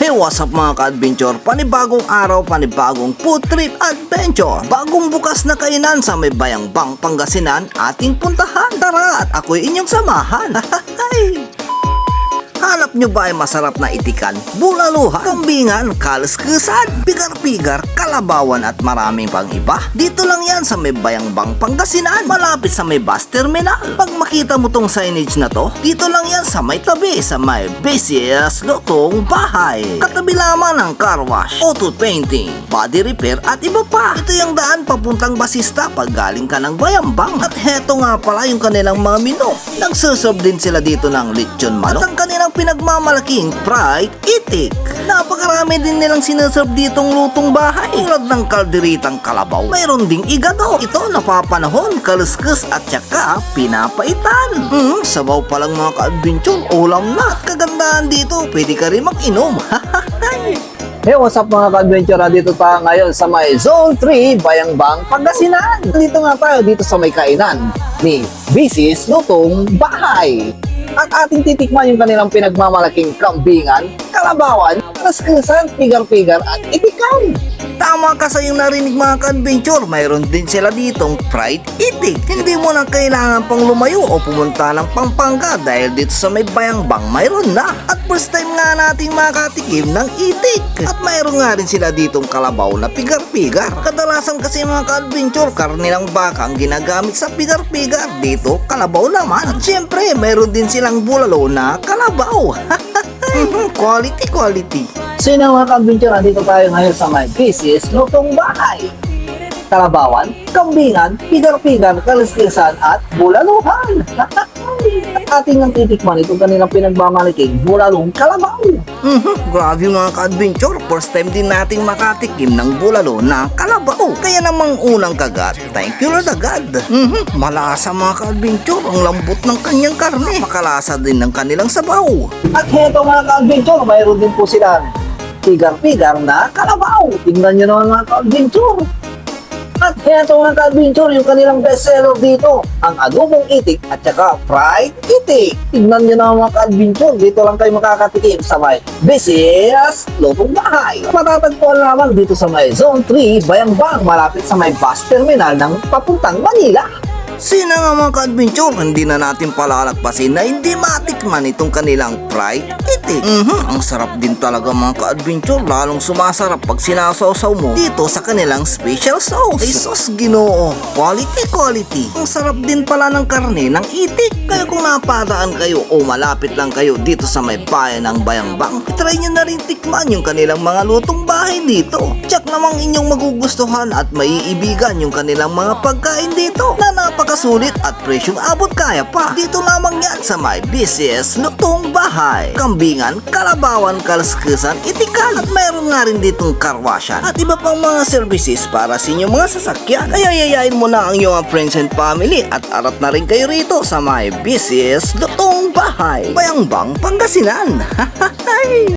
Hey, what's up mga ka-adventure? Panibagong araw, panibagong food trip adventure. Bagong bukas na kainan sa may bayang bang Pangasinan, ating puntahan. Tara at ako'y inyong samahan. Hanap nyo ba ay masarap na itikan, bulaluhan, kambingan, kalaskusan, pigar-pigar, kalabawan at maraming pang iba? Dito lang yan sa may Bayangbang Pangasinan, malapit sa may bus terminal. Pag makita mo tong signage na to, dito lang yan sa may tabi sa may busiest lutong bahay. Katabi lamang ng car wash, auto painting, body repair at iba pa. Ito yung daan papuntang basista pag galing ka ng Bayambang. At heto nga pala yung kanilang mga menu. Nagsuserve din sila dito ng lechon manok. At ang kanilang pinagmamalaking fried itik. Napakarami din nilang sineserve ditong lutong bahay. Tulad ng kalderitang kalabaw. Mayroon ding igado. Ito napapanahon, kaluskus at saka pinapaitan. Hmm, sabaw pa lang mga ka-adventure, ulam na. Kagandahan dito, pwede ka rin mag-inom. Hey, what's up mga ka-adventure? Dito tayo ngayon sa may Zone 3, Bayangbang, Pangasinan. Dito nga tayo dito sa may kainan ni Bisis Lutong Bahay. At ating titikman yung kanilang pinagmamalaking kambingan, kalabawan, kaskusan, pigar-pigar at itikan. Tama ka sa iyong narinig mga ka-adventure, mayroon din sila ditong fried itik. Hindi mo na kailangan pang lumayo o pumunta ng Pampanga dahil dito sa may Bayangbang mayroon na. At first time nga nating makatikim ng itik. At mayroon nga rin sila ditong kalabaw na pigar-pigar. Kadalasan kasi mga ka-adventure, karne ng baka ang ginagamit sa pigar-pigar. Dito, kalabaw naman. At syempre, mayroon din silang bulalo na kalabaw. quality, quality. So yun ang mga ka-adventure, tayo ngayon sa may Bisis Lutong Bahay. Kalabawan, kambingan, pigar-pigar, kaliskisan at bulaluhan. At ating ang titikman itong kanilang pinagmamaliking bulalong kalabaw. Mhm, grabe mga ka-adventure. First time din nating makatikim ng bulalo na kalabaw. Kaya namang unang kagat, thank you Lord agad. Mhm, malasa mga ka-adventure. Ang lambot ng kanyang karne. Makalasa din ng kanilang sabaw. At heto mga ka-adventure, mayroon din po sila pigar-pigar na kalabaw. Tingnan nyo naman mga ka-adventure. At heto mga ka-adventure, yung kanilang bestseller dito, ang adobong itik at saka fried itik. Tingnan nyo naman mga ka-adventure, dito lang kayo makakatikim sa may Besias Lutong Bahay. Matatagpuan lamang dito sa may Zone 3, Bayambang, malapit sa may bus terminal ng papuntang Manila. Sina nga mga ka-adventure, hindi na natin palalagpasin na hindi matikman itong kanilang fried itik. Mhm, ang sarap din talaga mga ka-adventure, lalong sumasarap pag sinasawsaw mo dito sa kanilang special sauce. Ay sos ginoo, quality quality. Ang sarap din pala ng karne ng itik. Kaya kung napadaan kayo o malapit lang kayo dito sa may bayan ng Bayangbang, try nyo na rin tikman yung kanilang mga lutong bahay dito. Check namang inyong magugustuhan at maiibigan yung kanilang mga pagkain dito na napakasulit at presyong abot kaya pa. Dito lamang yan sa may business lutong bahay. Kambingan, kalabawan, kalaskusan, itikan at mayroon nga rin ditong karwasyan at iba pang mga services para sa inyong mga sasakyan. Kaya yayain mo na ang iyong friends and family at arat na rin kayo rito sa may business lutong bahay. Bayangbang Pangasinan.